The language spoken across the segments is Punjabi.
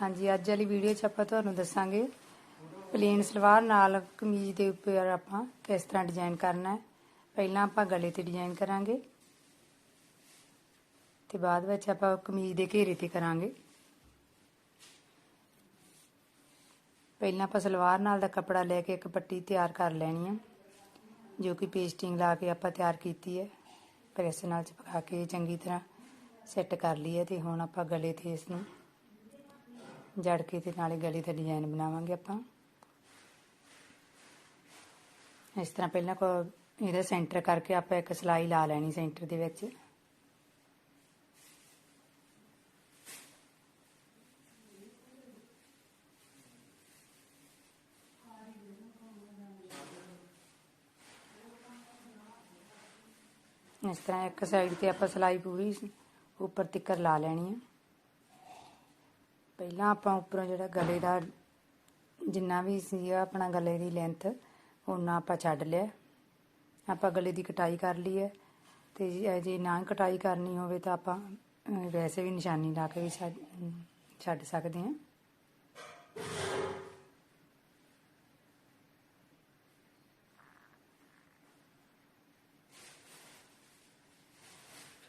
ਹਾਂਜੀ, ਅੱਜ ਵਾਲੀ ਵੀਡੀਓ 'ਚ ਆਪਾਂ ਤੁਹਾਨੂੰ ਦੱਸਾਂਗੇ ਪਲੇਨ ਸਲਵਾਰ ਨਾਲ ਕਮੀਜ਼ ਦੇ ਉੱਪਰ ਆਪਾਂ ਕਿਸ ਤਰ੍ਹਾਂ ਡਿਜ਼ਾਈਨ ਕਰਨਾ ਹੈ। ਪਹਿਲਾਂ ਆਪਾਂ ਗਲੇ ਤੇ ਡਿਜ਼ਾਈਨ ਕਰਾਂਗੇ ਤੇ ਬਾਅਦ ਵਿੱਚ ਆਪਾਂ ਕਮੀਜ਼ ਦੇ ਘੇਰੇ ਤੇ ਕਰਾਂਗੇ। ਪਹਿਲਾਂ ਆਪਾਂ ਸਲਵਾਰ ਨਾਲ ਦਾ ਕੱਪੜਾ ਲੈ ਕੇ ਇੱਕ ਪੱਟੀ ਤਿਆਰ ਕਰ ਲੈਣੀ ਹੈ ਜੋ ਕਿ ਪੇਸਟਿੰਗ ਲਾ ਕੇ ਆਪਾਂ ਤਿਆਰ ਕੀਤੀ ਹੈ। ਪ੍ਰੈਸ ਨਾਲ ਚਪਕਾ ਕੇ ਚੰਗੀ ਤਰ੍ਹਾਂ ਸੈੱਟ ਕਰ ਲਈ ਹੈ ਤੇ ਹੁਣ ਆਪਾਂ ਗਲੇ ਤੇ ਇਸ ਨੂੰ ਜੜ ਦੇ ਤੇ ਨਾਲੇ ਗਲੀ ਦਾ ਡਿਜ਼ਾਈਨ ਬਣਾਵਾਂਗੇ ਆਪਾਂ। ਇਸ ਤਰ੍ਹਾਂ ਪਹਿਲਾਂ ਕੋ ਇਹਦਾ ਸੈਂਟਰ ਕਰਕੇ ਆਪਾਂ ਇੱਕ ਸਲਾਈ ਲਾ ਲੈਣੀ ਸੈਂਟਰ ਦੇ ਵਿੱਚ। ਇਸ ਤਰ੍ਹਾਂ ਇੱਕ ਸਾਈਡ ਤੇ ਆਪਾਂ ਸਲਾਈ ਪੂਰੀ ਉੱਪਰ ਤਿੱਕਰ ਲਾ ਲੈਣੀ ਹੈ ਪਹਿਲਾਂ ਆਪਾਂ ਉੱਪਰੋਂ ਜਿਹੜਾ ਗਲੇ ਦਾ ਜਿੰਨਾ ਵੀ ਸੀਗਾ ਆਪਣਾ ਗਲੇ ਦੀ ਲੈਂਥ ਉਹਨਾਂ ਆਪਾਂ ਛੱਡ ਲਿਆ। ਆਪਾਂ ਗਲੇ ਦੀ ਕਟਾਈ ਕਰ ਲਈ ਹੈ ਤੇ ਜੇ- ਜੇ ਨਾ ਕਟਾਈ ਕਰਨੀ ਹੋਵੇ ਤਾਂ ਆਪਾਂ ਵੈਸੇ ਵੀ ਨਿਸ਼ਾਨੀ ਲਾ ਕੇ ਵੀ ਛੱਡ- ਛੱਡ ਸਕਦੇ ਹਾਂ।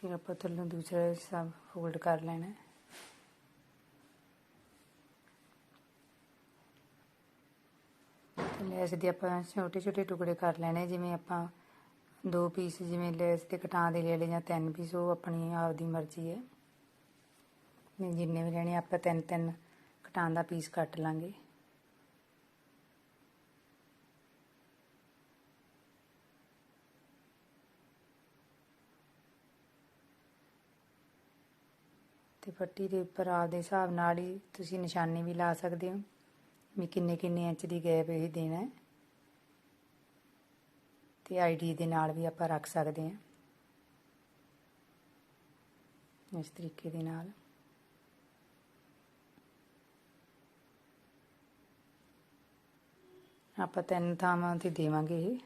ਫਿਰ ਆਪਾਂ ਥੱਲੋਂ ਦੂਸਰਾ ਹਿੱਸਾ ਫੋਲਡ ਕਰ ਲੈਣਾ ਹੈ। ਤੇ ਲੈਸ ਦੇ ਆਪਾਂ ਛੋਟੇ ਛੋਟੇ ਟੁਕੜੇ ਕਰ ਲੈਣੇ, ਜਿਵੇਂ ਆਪਾਂ ਦੋ ਪੀਸ ਜਿਵੇਂ ਲੈਸ ਦੇ ਕਟਾਂ ਦੇ ਲੈ ਲਏ ਜਾਂ ਤਿੰਨ ਪੀਸ ਉਹ ਆਪਣੀ ਆਪ ਦੀ ਮਰਜ਼ੀ ਹੈ। ਜਿੰਨੇ ਵੀ ਲੈਣੇ ਆਪਾਂ ਤਿੰਨ ਤਿੰਨ ਕਟਾਂ ਦਾ ਪੀਸ ਕੱਟ ਲਾਂਗੇ। ਤੇ ਪੱਟੀ ਦੇ ਉੱਪਰ ਆਪਦੇ ਹਿਸਾਬ ਨਾਲ ਹੀ ਤੁਸੀਂ ਨਿਸ਼ਾਨੇ ਵੀ ਲਾ ਸਕਦੇ ਹੋ। ਵੀ ਕਿੰਨੇ ਕਿੰਨੇ ਇੰਚ ਦੀ ਗੈਪ ਇਹ ਦੇਣਾ ਹੈ। ਤੇ ਆਈਡੀ ਦੇ ਨਾਲ ਵੀ ਆਪਾਂ ਰੱਖ ਸਕਦੇ ਹਾਂ। ਇਸ ਤਰੀਕੇ ਦੇ ਨਾਲ। ਆਪਾਂ ਤਿੰਨ ਥਾਵਾਂ ਤੇ ਦੇਵਾਂਗੇ ਇਹ।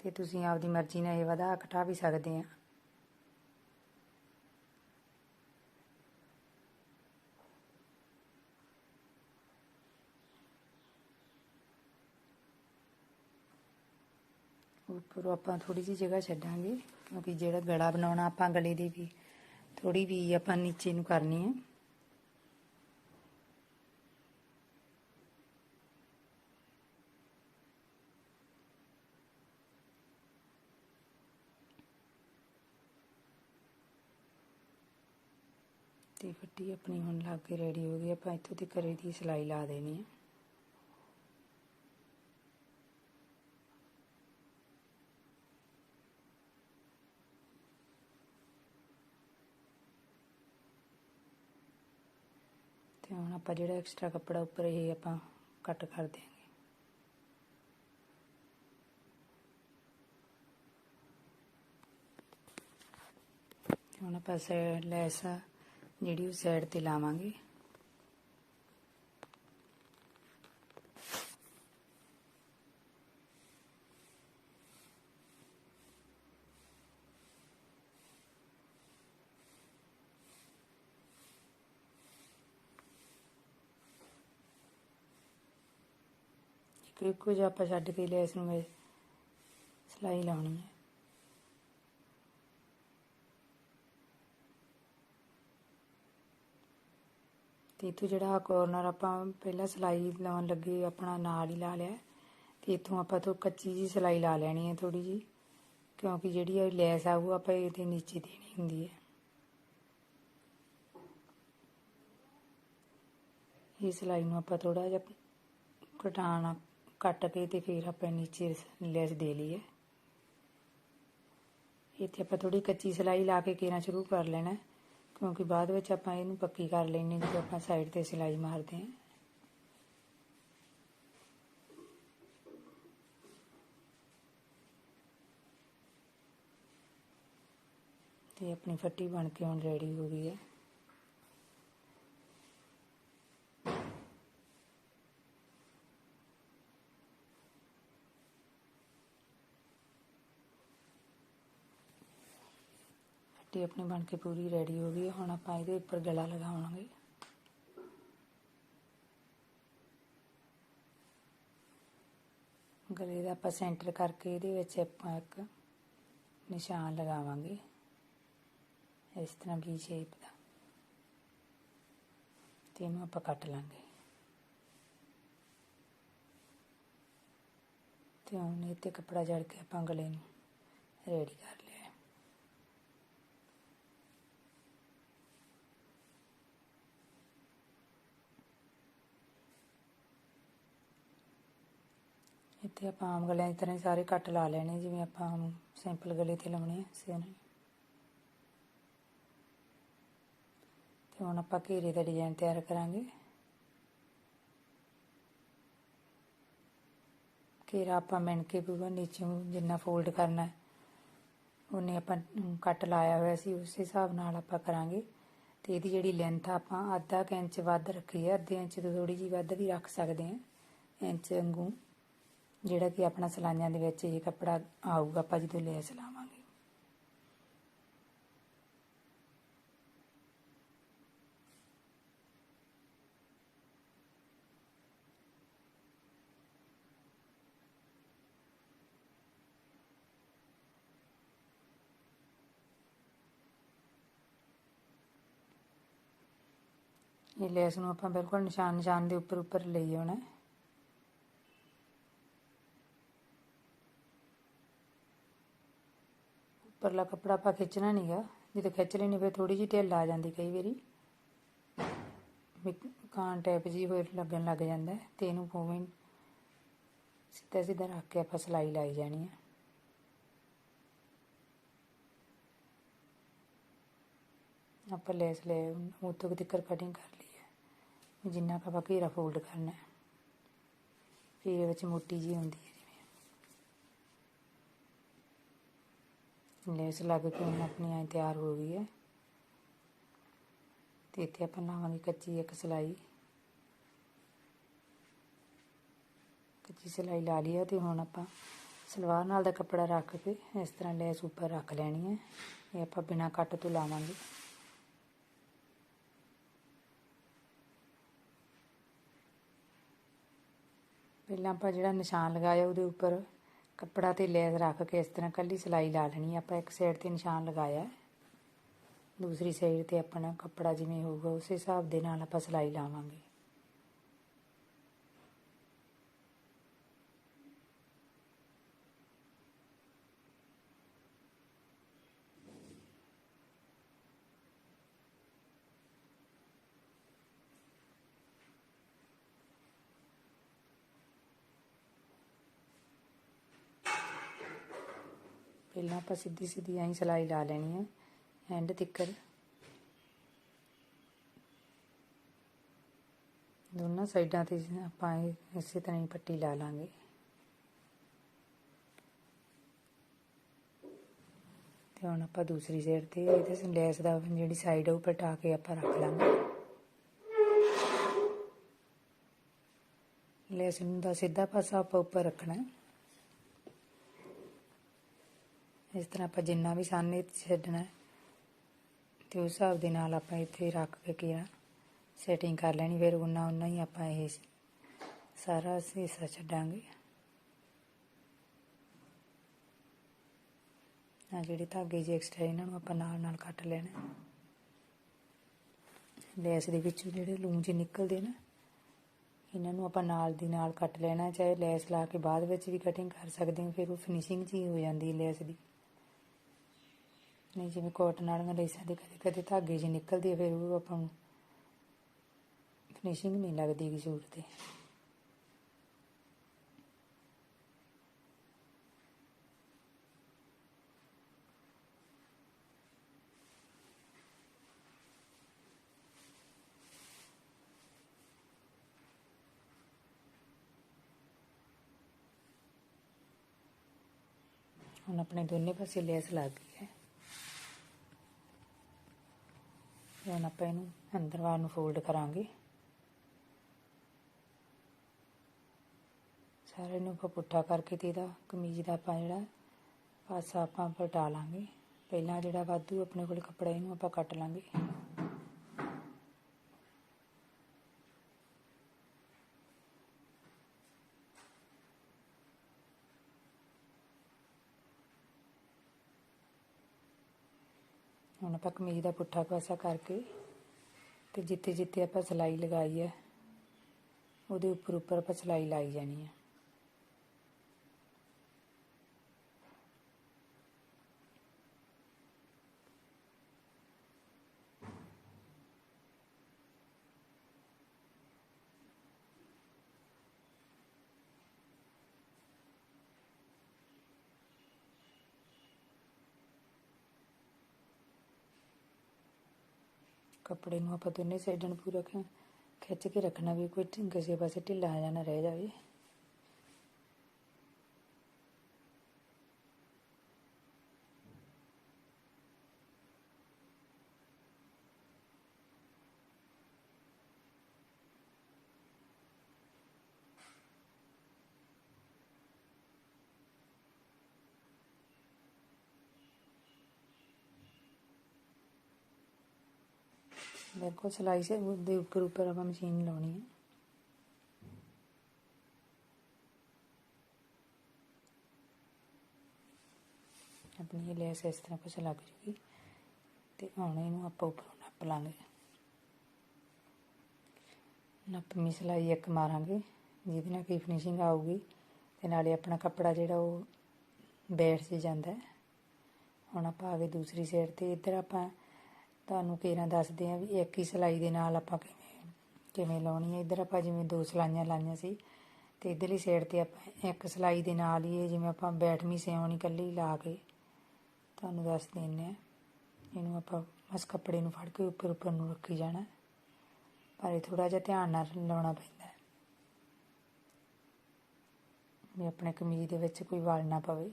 ਤੇ ਤੁਸੀਂ ਆਪਦੀ ਮਰਜ਼ੀ ਨਾਲ ਇਹ ਵਧਾ ਘਟਾ ਵੀ ਸਕਦੇ ਆ ਉੱਪਰੋਂ ਆਪਾਂ ਥੋੜੀ ਜਿਹੀ ਜਗ੍ਹਾ ਛੱਡਾਂਗੇ, ਕਿਉਂਕਿ ਜਿਹੜਾ ਗਲਾ ਬਣਾਉਣਾ ਆਪਾਂ ਗਲੇ ਦੀ ਵੀ ਥੋੜੀ ਵੀ ਆਪਾਂ ਨੀਚੇ ਨੂੰ ਕਰਨੀ ਹੈ। ਤੇ ਫੱਟੀ ਆਪਣੀ ਹੁਣ ਲੱਗ ਕੇ ਰੈਡੀ ਹੋ ਗਈ, ਆਪਾਂ ਇੱਥੋਂ ਤੇ ਕਰੇ ਦੀ ਸਿਲਾਈ ਲਾ ਦੇਣੀ ਹੈ ਤੇ ਹੁਣ ਆਪਾਂ ਜਿਹੜਾ ਐਕਸਟਰਾ ਕੱਪੜਾ ਉੱਪਰ ਇਹ ਆਪਾਂ ਕੱਟ ਕਰ ਦਿਆਂਗੇ। ਹੁਣ ਆਪਾਂ ਸਾਈਡ ਲੈਸ ਆ ਜਿਹੜੀ ਉਹ ਸਾਈਡ ਤੇ ਲਾਵਾਂਗੇ। ਇੱਕ ਇੱਕੋ ਜਿਹਾ ਆਪਾਂ ਛੱਡ ਕੇ ਲੈਸ ਨੂੰ ਇਹ ਸਿਲਾਈ ਲਾਉਣੀ ਹੈ। ਤੇ ਇਥੋਂ ਜਿਹੜਾ ਕੋਰਨਰ ਆਪਾਂ ਪਹਿਲਾਂ ਸਿਲਾਈ ਲਾਉਣ ਲੱਗੇ, ਆਪਣਾ ਨਾਲ ਹੀ ਲਾ ਲਿਆ। ਤੇ ਇਥੋਂ ਆਪਾਂ ਤੋਂ ਕੱਚੀ ਜੀ ਸਿਲਾਈ ਲਾ ਲੈਣੀ ਹੈ ਥੋੜੀ ਜੀ ਕਿਉਂਕਿ ਜਿਹੜੀ ਇਹ ਲੈਸ ਆ ਉਹ ਆਪਾਂ ਇਹਦੇ ਨੀਚੇ ਦੇਣੀ ਹੁੰਦੀ ਹੈ। ਇਹ ਸਿਲਾਈ ਨੂੰ ਆਪਾਂ ਥੋੜਾ ਜਿਹਾ ਘਟਾਣਾ ਕੱਟ ਕੇ ਤੇ ਫਿਰ ਆਪਾਂ ਨੀਚੇ ਲੈਸ ਦੇ ਲਈ ਹੈ ਇੱਥੇ ਆਪਾਂ ਥੋੜੀ ਕੱਚੀ ਸਿਲਾਈ ਲਾ ਕੇ ਕੇਰਾਂ ਸ਼ੁਰੂ ਕਰ ਲੈਣਾ ਹੈ, ਕਿਉਂਕਿ ਬਾਅਦ ਵਿੱਚ ਆਪਾਂ ਇਹਨੂੰ ਪੱਕੀ ਕਰ ਲੈਣੀ ਜਦੋਂ ਆਪਾਂ ਸਾਈਡ ਤੇ ਸਿਲਾਈ ਮਾਰਦੇ ਹਾਂ ਤੇ ਆਪਣੀ ਫੱਟੀ ਬਣ ਕੇ ਹੁਣ ਰੈਡੀ ਹੋ ਗਈ ਹੈ ਪੱਟੀ ਆਪਣੀ ਬਣ ਕੇ ਪੂਰੀ ਰੈਡੀ ਹੋ ਗਈ ਹੁਣ ਆਪਾਂ ਇਹਦੇ ਉੱਪਰ ਗਲਾ ਲਗਾਵਾਂਗੇ। ਗਲੇ ਦਾ ਆਪਾਂ ਸੈਂਟਰ ਕਰਕੇ ਇਹਦੇ ਵਿੱਚ ਆਪਾਂ ਇੱਕ ਨਿਸ਼ਾਨ ਲਗਾਵਾਂਗੇ। ਇਸ ਤਰ੍ਹਾਂ ਵੀ ਸ਼ੇਪ ਦਾ। ਤੇ ਇਹਨੂੰ ਆਪਾਂ ਕੱਟ ਲਾਂਗੇ। ਤੇ ਹੁਣ ਇਹ ਤੇ ਕੱਪੜਾ ਜੜ ਕੇ ਆਪਾਂ ਗਲੇ ਨੂੰ ਰੈਡੀ ਕਰ ਇੱਥੇ ਆਪਾਂ ਆਮ ਗਲਿਆਂ ਦੀ ਤਰ੍ਹਾਂ ਹੀ ਸਾਰੇ ਕੱਟ ਲਾ ਲੈਣੇ, ਜਿਵੇਂ ਆਪਾਂ ਆਮ ਸਿੰਪਲ ਗਲੇ ਤੇ ਲਾਉਣੇ ਆ ਸੇਮ ਤੇ ਹੁਣ ਆਪਾਂ ਘੇਰੇ ਦਾ ਡਿਜ਼ਾਈਨ ਤਿਆਰ ਕਰਾਂਗੇ। ਘੇਰਾ ਆਪਾਂ ਮਿਣ ਕੇ ਪੂਰਾ ਨੀਚੋਂ ਜਿੰਨਾ ਫੋਲਡ ਕਰਨਾ ਹੈ, ਉਹਨੇ ਆਪਾਂ ਕੱਟ ਲਾਇਆ ਹੋਇਆ ਸੀ, ਉਸ ਹਿਸਾਬ ਨਾਲ ਆਪਾਂ ਕਰਾਂਗੇ। ਤੇ ਇਹਦੀ ਜਿਹੜੀ ਲੈਂਥ ਆਪਾਂ ਅੱਧਾ ਕੁ ਇੰਚ ਵੱਧ ਰੱਖੀ ਹੈ, ਅੱਧੇ ਇੰਚ ਤੋਂ ਥੋੜੀ ਜਿਹੀ ਵੱਧ ਵੀ ਰੱਖ ਸਕਦੇ ਹਾਂ, ਇੰਚ ਵਾਂਗੂ। ਜਿਹੜਾ ਕਿ ਆਪਣਾ ਸਲਾਈਆਂ ਦੇ ਵਿੱਚ ਇਹ ਕੱਪੜਾ ਆਊਗਾ, ਆਪਾਂ ਜਦੋਂ ਲੈਸ ਲਾਵਾਂਗੇ ਇਹ ਲੈਸ ਨੂੰ ਆਪਾਂ ਬਿਲਕੁਲ ਨਿਸ਼ਾਨ ਨਿਸ਼ਾਨ ਦੇ ਉੱਪਰ ਉੱਪਰ ਲਈ ਆਉਣਾ ਹੈ ਉੱਪਰਲਾ ਕੱਪੜਾ ਆਪਾਂ ਖਿੱਚਣਾ ਨਹੀਂਗਾ ਜਦੋਂ ਖਿੱਚ ਲੈਣੀ, ਫਿਰ ਥੋੜੀ ਜਿਹੀ ਢਿੱਲ ਆ ਜਾਂਦੀ ਕਈ ਵਾਰੀ। ਵੀ ਕਾਂ ਟੈਪ ਜੀ ਹੋਏ ਲੱਗਣ ਲੱਗ ਜਾਂਦਾ ਹੈ ਤੇ ਇਹਨੂੰ ਉਵੇਂ ਸਿੱਧਾ ਸਿੱਧਾ ਰੱਖ ਕੇ ਆਪਾਂ ਸਲਾਈ ਲਾਈ ਜਾਣੀ ਹੈ। ਆਪਾਂ ਲੈਸ ਲੈ ਉੱਤੋਂ ਤੱਕ ਕਟਿੰਗ ਕਰ ਲਈ ਹੈ। ਜਿੰਨਾ ਕੁ ਆਪਾਂ ਘੇਰਾ ਫੋਲਡ ਕਰਨਾ ਹੈ। ਫਿਰ ਵਿੱਚ ਮੋਟੀ ਜੀ ਹੁੰਦੀ ਹੈ ਜਿਵੇਂ ਲੈਸ ਲੱਗ ਕੇ ਹੁਣ ਆਪਣੀ ਐ ਤਿਆਰ ਹੋ ਗਈ ਹੈ। ਤੇ ਇੱਥੇ ਆਪਾਂ ਲਾਵਾਂਗੇ ਕੱਚੀ ਇੱਕ ਸਲਾਈ। ਕੱਚੀ ਸਲਾਈ ਲਾ ਲਈ ਹੈ ਤੇ ਹੁਣ ਆਪਾਂ ਸਲਵਾਰ ਨਾਲ ਦਾ ਕੱਪੜਾ ਰੱਖ ਕੇ ਇਸ ਤਰ੍ਹਾਂ ਲੈਸ ਉੱਪਰ ਰੱਖ ਲੈਣੀ ਹੈ। ਇਹ ਆਪਾਂ ਬਿਨਾਂ ਕੱਟ ਤੋਂ ਲਾਵਾਂਗੇ। ਪਹਿਲਾਂ ਆਪਾਂ ਜਿਹੜਾ ਨਿਸ਼ਾਨ ਲਗਾਇਆ ਉਹਦੇ ਉੱਪਰ ਕੱਪੜਾ ਤੇ ਲੈਸ ਰੱਖ ਕੇ ਇਸ ਤਰ੍ਹਾਂ ਕੱਲੀ ਸਲਾਈ ਲਾ ਲੈਣੀ ਆਪਾਂ ਇੱਕ ਸਾਈਡ ਤੇ ਨਿਸ਼ਾਨ ਲਗਾਇਆ ਦੂਸਰੀ ਸਾਈਡ ਤੇ ਆਪਣਾ ਕੱਪੜਾ ਜਿਵੇਂ ਹੋਊਗਾ, ਉਸੇ ਹਿਸਾਬ ਦੇ ਨਾਲ ਆਪਾਂ ਸਲਾਈ ਲਾਵਾਂਗੇ। ਪਹਿਲਾਂ ਆਪਾਂ ਸਿੱਧੀ ਸਿੱਧੀ ਐਂ ਸਲਾਈ ਲਾ ਲੈਣੀ ਹੈ ਐਂਡ ਤਿੱਕਰ। ਦੋਨਾਂ ਸਾਈਡਾਂ ਤੇ ਆਪਾਂ ਇਹ ਇਸੇ ਤਰ੍ਹਾਂ ਹੀ ਪੱਟੀ ਲਾ ਲਾਂਗੇ। ਤੇ ਹੁਣ ਆਪਾਂ ਦੂਸਰੀ ਸਾਈਡ ਤੇ ਇਹਦੇ ਲੈਸ ਦਾ ਜਿਹੜੀ ਸਾਈਡ ਆ ਉਹ ਪਟਾ ਕੇ ਆਪਾਂ ਰੱਖ ਲਾਂਗੇ। ਲੈਸ ਨੂੰ ਦਾ ਸਿੱਧਾ ਪਾਸਾ ਆਪਾਂ ਉੱਪਰ ਰੱਖਣਾ। ਹੈ ਇਸ ਤਰ੍ਹਾਂ ਆਪਾਂ ਜਿੰਨਾ ਵੀ ਸਾਨੇ ਛੱਡਣਾ ਹੈ, ਤੇ ਉਸ ਹਿਸਾਬ ਦੇ ਨਾਲ ਆਪਾਂ ਇੱਥੇ ਰੱਖ ਕੇ ਕੀਆ ਸੈਟਿੰਗ ਕਰ ਲੈਣੀ, ਫਿਰ ਉਹਨਾਂ ਉਹਨਾਂ ਹੀ ਆਪਾਂ ਇਹ ਸਾਰਾ ਹਿੱਸਾ ਛੱਡਾਂਗੇ। ਆ ਜਿਹੜੇ ਧਾਗੇ ਜੇ ਐਕਸਟਰਾ ਇਹਨਾਂ ਨੂੰ ਆਪਾਂ ਨਾਲ ਨਾਲ ਕੱਟ ਲੈਣਾ ਲੈਸ ਦੇ ਵਿੱਚ ਜਿਹੜੇ ਲੂੰ ਜੇ ਨਿਕਲਦੇ ਨਾ, ਇਹਨਾਂ ਨੂੰ ਆਪਾਂ ਨਾਲ ਦੀ ਨਾਲ ਕੱਟ ਲੈਣਾ ਚਾਹੇ ਲੈਸ ਲਾ ਕੇ ਬਾਅਦ ਵਿੱਚ ਵੀ ਕਟਿੰਗ ਕਰ ਸਕਦੇ ਹਾਂ, ਫਿਰ ਉਹ ਫਿਨਿਸ਼ਿੰਗ ਜੀ ਹੋ ਜਾਂਦੀ ਹੈ ਲੈਸ ਦੀ। ਨਹੀਂ ਜਿਵੇਂ ਕੋਟਨ ਵਾਲੀਆਂ ਲੇਸਾਂ ਦੇ ਕਦੇ ਕਦੇ ਧਾਗੇ ਜਿਹੇ ਨਿਕਲਦੀ ਆ, ਫਿਰ ਉਹ ਆਪਾਂ ਨੂੰ ਫਿਨਿਸ਼ਿੰਗ ਨਹੀਂ ਲੱਗਦੀ ਗੀ ਸੂਟ ਤੇ। ਹੁਣ ਆਪਣੇ ਦੋਨੇ ਪਾਸੇ ਲੈਸ ਲੱਗ ਗਈ ਹੈ। ਹੁਣ ਆਪਾਂ ਇਹਨੂੰ ਅੰਦਰ ਵਾਰ ਨੂੰ ਫੋਲਡ ਕਰਾਂਗੇ। ਸਾਰੇ ਨੂੰ ਆਪਾਂ ਪੁੱਠਾ ਕਰਕੇ ਤੇ ਇਹਦਾ ਕਮੀਜ਼ ਦਾ ਆਪਾਂ ਜਿਹੜਾ ਪਾਸਾ ਆਪਾਂ ਪਲਟਾ ਲਾਂਗੇ। ਪਹਿਲਾਂ ਜਿਹੜਾ ਵਾਧੂ ਆਪਣੇ ਕੋਲ ਕੱਪੜਾ, ਇਹਨੂੰ ਆਪਾਂ ਕੱਟ ਲਾਂਗੇ। ਹੁਣ ਆਪਾਂ ਕਮੀਜ਼ ਦਾ ਪੁੱਠਾ ਪਾਸਾ ਕਰਕੇ ਤੇ ਜਿੱਥੇ ਜਿੱਥੇ ਆਪਾਂ ਸਿਲਾਈ ਲਗਾਈ ਹੈ, ਉਹਦੇ ਉੱਪਰ ਉੱਪਰ ਆਪਾਂ ਸਿਲਾਈ ਲਾਈ ਜਾਣੀ ਹੈ। ਕੱਪੜੇ ਨੂੰ ਆਪਾਂ ਦੋਨੇ ਸਾਈਡਾਂ ਨੂੰ ਪੂਰਾ ਖਿੱਚ ਕੇ ਰੱਖਣਾ ਵੀ ਕੋਈ ਢਿ- ਕਿਸੇ ਪਾਸੇ ਢਿੱਲਾ ਜਾਂ ਨਾ ਰਹਿ ਜਾਵੇ। ਬਿਲਕੁਲ ਸਿਲਾਈ ਸੇ ਦੇ ਉੱਪਰ ਉੱਪਰ ਆਪਾਂ ਮਸ਼ੀਨ ਲਾਉਣੀ ਹੈ। ਆਪਣੀ ਇਹ ਲੈਸ ਇਸ ਤਰ੍ਹਾਂ ਕੁਛ ਲੱਗ ਜੂਗੀ ਤੇ ਹੁਣ ਇਹਨੂੰ ਆਪਾਂ ਉੱਪਰੋਂ ਨੱਪ ਲਾਂਗੇ। ਨੱਪਵੀਂ ਸਿਲਾਈ ਇੱਕ ਮਾਰਾਂਗੇ, ਜਿਹਦੇ ਨਾਲ ਕੀ ਫਿਨਿਸ਼ਿੰਗ ਆਊਗੀ ਤੇ ਨਾਲੇ ਆਪਣਾ ਕੱਪੜਾ ਜਿਹੜਾ ਉਹ ਬੈਠ ਜੇ ਜਾਂਦਾ ਹੁਣ ਆਪਾਂ ਆ ਗਏ ਦੂਸਰੀ ਸਾਈਡ ਤੇ, ਇੱਧਰ ਆਪਾਂ ਤੁਹਾਨੂੰ ਕਿਹਨਾਂ ਦੱਸਦੇ ਆ ਵੀ ਇੱਕ ਹੀ ਸਿਲਾਈ ਦੇ ਨਾਲ ਆਪਾਂ ਕਿਵੇਂ ਕਿਵੇਂ ਲਾਉਣੀ ਹੈ ਇੱਧਰ ਆਪਾਂ ਜਿਵੇਂ ਦੋ ਸਲਾਈਆਂ ਲਾਈਆਂ ਸੀ ਤੇ ਇੱਧਰਲੀ ਸਾਈਡ ਤੇ ਆਪਾਂ ਇੱਕ ਸਿਲਾਈ ਦੇ ਨਾਲ ਹੀ ਇਹ ਜਿਵੇਂ ਆਪਾਂ ਬੈਠਵੀਂ ਸਿਉਣੀ ਇਕੱਲੀ ਲਾ ਕੇ ਤੁਹਾਨੂੰ ਦੱਸ ਦਿੰਨੇ ਆ। ਇਹਨੂੰ ਆਪਾਂ ਬਸ ਕੱਪੜੇ ਨੂੰ ਫੜ ਕੇ ਉੱਪਰ ਉੱਪਰ ਨੂੰ ਰੱਖੀ ਜਾਣਾ। ਪਰ ਇਹ ਥੋੜਾ ਜਿਹਾ ਧਿਆਨ ਨਾਲ ਲਾਉਣਾ ਪੈਂਦਾ ਹੈ। ਵੀ ਆਪਣੇ ਕਮੀਜ਼ ਦੇ ਵਿੱਚ ਕੋਈ ਵਲ ਨਾ ਪਵੇ।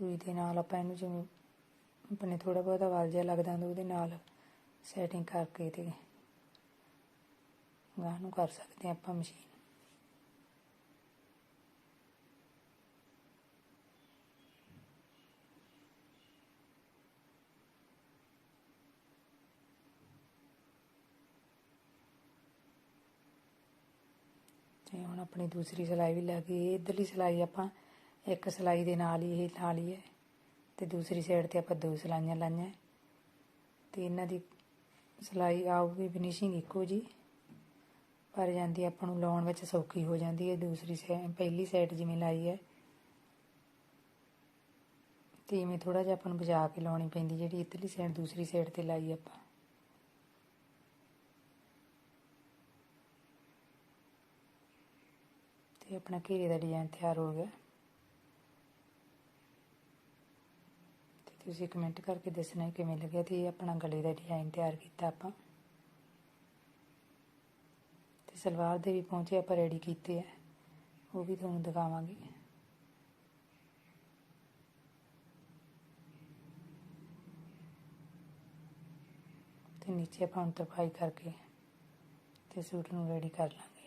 ਸੂਈ ਦੇ ਨਾਲ ਆਪਾਂ ਇਹਨੂੰ ਜਿਵੇਂ ਆਪਣੇ ਥੋੜਾ ਬਹੁਤਾ ਵਲ ਜਿਹਾ ਲੱਗਦਾ ਹੁੰਦਾ, ਉਹਦੇ ਨਾਲ ਸੈਟਿੰਗ ਕਰਕੇ ਤੇ ਗਾਹ ਨੂੰ ਕਰ ਸਕਦੇ ਹਾਂ ਆਪਾਂ ਮਸ਼ੀਨ ਤੇ ਹੁਣ ਆਪਣੀ ਦੂਸਰੀ ਸਿਲਾਈ ਵੀ ਲੱਗ ਗਈ ਇਧਰਲੀ ਸਿਲਾਈ ਆਪਾਂ ਇੱਕ ਸਿਲਾਈ ਦੇ ਨਾਲ ਹੀ ਇਹ ਲਾ ਲਈ ਹੈ ਤੇ ਦੂਸਰੀ ਸਾਈਡ ਤੇ ਆਪਾਂ ਦੋ ਸਿਲਾਈਆਂ ਲਾਈਆਂ। ਹੈ। ਤੇ ਇਹਨਾਂ ਦੀ ਸਿਲਾਈ ਆਊਗੀ ਫਿਨਿਸ਼ਿੰਗ ਇੱਕੋ ਜੀ ਪਰ ਜਾਂਦੀ ਆਪਾਂ ਨੂੰ ਲਾਉਣ ਵਿੱਚ ਸੌਖੀ ਹੋ ਜਾਂਦੀ ਹੈ। ਦੂਸਰੀ ਸਾਈਡ ਪਹਿਲੀ ਸਾਈਡ ਜਿਵੇਂ ਲਾਈ ਹੈ, ਤੇ ਇਵੇਂ ਥੋੜਾ ਜਿਹਾ ਆਪਾਂ ਨੂੰ ਬਚਾ ਕੇ ਲਾਉਣੀ ਪੈਂਦੀ ਜਿਹੜੀ ਇਧਰਲੀ ਸਾਈਡ ਦੂਸਰੀ ਸਾਈਡ ਤੇ ਲਾਈ ਆਪਾਂ। ਤੇ ਆਪਣਾ ਘੇਰੇ ਦਾ ਡਿਜ਼ਾਈਨ ਤਿਆਰ ਹੋ ਗਿਆ। ਤੁਸੀਂ ਕਮੈਂਟ ਕਰਕੇ ਦੱਸਣਾ ਕਿਵੇਂ ਲੱਗਿਆ ਤੇ ਇਹ ਆਪਣਾ ਗਲੇ ਦਾ ਡਿਜ਼ਾਈਨ ਤਿਆਰ ਕੀਤਾ ਆਪਾਂ। ਤੇ ਸਲਵਾਰ ਦੇ ਵੀ ਪਹੁੰਚੇ, ਆਪਾਂ ਰੈਡੀ ਕੀਤੇ ਆ। ਉਹ ਵੀ ਤੁਹਾਨੂੰ ਦਿਖਾਵਾਂਗੇ। ਤੇ ਨੀਚੇ ਆਪਾਂ ਹੁਣ ਤਰਪਾਈ ਕਰਕੇ ਤੇ ਸੂਟ ਨੂੰ ਰੈਡੀ ਕਰ ਲਾਂਗੇ।